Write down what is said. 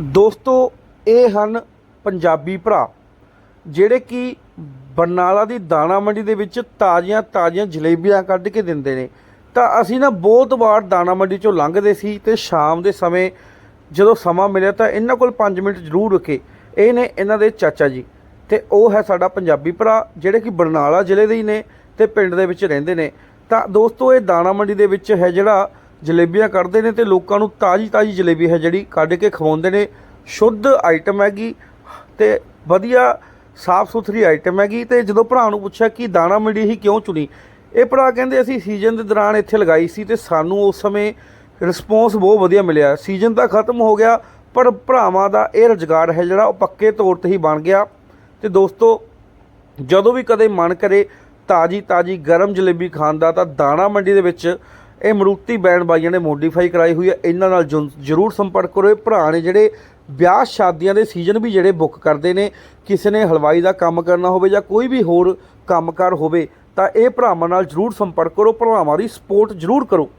ਦੋਸਤੋ, ਇਹ ਹਨ ਪੰਜਾਬੀ ਭਰਾ, ਜਿਹੜੇ ਕਿ ਬਰਨਾਲਾ ਦੀ ਦਾਣਾ ਮੰਡੀ ਦੇ ਵਿੱਚ ਤਾਜ਼ੀਆਂ ਤਾਜ਼ੀਆਂ ਜਲੇਬੀਆਂ ਕੱਢ ਕੇ ਦਿੰਦੇ ਨੇ। ਤਾਂ ਅਸੀਂ ਨਾ ਬਹੁਤ ਵਾਰ ਦਾਣਾ ਮੰਡੀ ਚੋਂ ਲੰਘਦੇ ਸੀ ਤੇ ਸ਼ਾਮ ਦੇ ਸਮੇਂ ਜਦੋਂ ਸਮਾਂ ਮਿਲਿਆ ਤਾਂ ਇਹਨਾਂ ਕੋਲ 5 ਮਿੰਟ ਜ਼ਰੂਰ ਰੁਕੇ। ਇਹ ਨੇ ਇਹਨਾਂ ਦੇ ਚਾਚਾ ਜੀ। ਤੇ ਉਹ ਹੈ ਸਾਡਾ ਪੰਜਾਬੀ ਭਰਾ, ਜਿਹੜੇ ਕਿ ਬਰਨਾਲਾ ਜ਼ਿਲ੍ਹੇ ਦੇ ਹੀ ਨੇ ਤੇ ਪਿੰਡ ਦੇ ਵਿੱਚ ਰਹਿੰਦੇ ਨੇ। ਤਾਂ ਦੋਸਤੋ, ਇਹ ਦਾਣਾ ਮੰਡੀ ਦੇ ਵਿੱਚ ਹੈ ਜਿਹੜਾ ਜਲੇਬੀਆਂ ਕੱਢਦੇ ਨੇ ਤੇ ਲੋਕਾਂ ਨੂੰ ਤਾਜ਼ੀ ਤਾਜ਼ੀ ਜਲੇਬੀ ਹੈ ਜਿਹੜੀ ਕੱਢ ਕੇ ਖਵਾਉਂਦੇ ਨੇ। ਸ਼ੁੱਧ ਆਈਟਮ ਹੈਗੀ ਤੇ ਵਧੀਆ ਸਾਫ਼ ਸੁਥਰੀ ਆਈਟਮ ਹੈਗੀ ਤੇ ਜਦੋਂ ਭਰਾ ਨੂੰ ਪੁੱਛਿਆ ਕਿ ਦਾਣਾ ਮੰਡੀ ਹੀ ਕਿਉਂ ਚੁਣੀ, ਇਹ ਭਰਾ ਕਹਿੰਦੇ ਅਸੀਂ ਸੀਜ਼ਨ ਦੇ ਦੌਰਾਨ ਇੱਥੇ ਲਗਾਈ ਸੀ ਤੇ ਸਾਨੂੰ ਉਸ ਸਮੇਂ ਰਿਸਪੌਂਸ ਬਹੁਤ ਵਧੀਆ ਮਿਲਿਆ। ਸੀਜ਼ਨ ਤਾਂ ਖਤਮ ਹੋ ਗਿਆ, ਪਰ ਭਰਾਵਾਂ ਦਾ ਇਹ ਰੁਜ਼ਗਾਰ ਹੈ ਜਿਹੜਾ ਉਹ ਪੱਕੇ ਤੌਰ ਤੇ ਹੀ ਬਣ ਗਿਆ। ਤੇ ਦੋਸਤੋ, ਜਦੋਂ ਵੀ ਕਦੇ ਮਨ ਕਰੇ ਤਾਜੀ ਤਾਜੀ ਗਰਮ ਜਲੇਬੀ ਖਾਣ ਦਾ ਤਾਂ ਦਾਣਾ ਮੰਡੀ ਦੇ ਵਿੱਚ ਇਹ ਮਰੂਤੀ ਬੈਂਡ ਬਾਈਆਂ ਨੇ ਮੋਡੀਫਾਈ ਕਰਾਈ ਹੋਈ ਹੈ। ਇਹਨਾਂ ਨਾਲ ਜੁਨ- ਜ਼ਰੂਰ ਸੰਪਰਕ ਕਰੋ। ਇਹ ਭਰਾ ਨੇ ਜਿਹੜੇ ਵਿਆਹ ਸ਼ਾਦੀਆਂ ਦੇ ਸੀਜ਼ਨ ਵੀ ਜਿਹੜੇ ਬੁੱਕ ਕਰਦੇ ਨੇ, ਕਿਸੇ ਨੇ ਹਲਵਾਈ ਦਾ ਕੰਮ ਕਰਨਾ ਹੋਵੇ ਜਾਂ ਕੋਈ ਵੀ ਹੋਰ ਕੰਮਕਾਰ ਹੋਵੇ, ਤਾਂ ਇਹ ਭਰਾਵਾਂ ਨਾਲ ਜ਼ਰੂਰ ਸੰਪਰਕ ਕਰੋ। ਭਰਾਵਾਂ ਦੀ ਸਪੋਰਟ ਜ਼ਰੂਰ ਕਰੋ।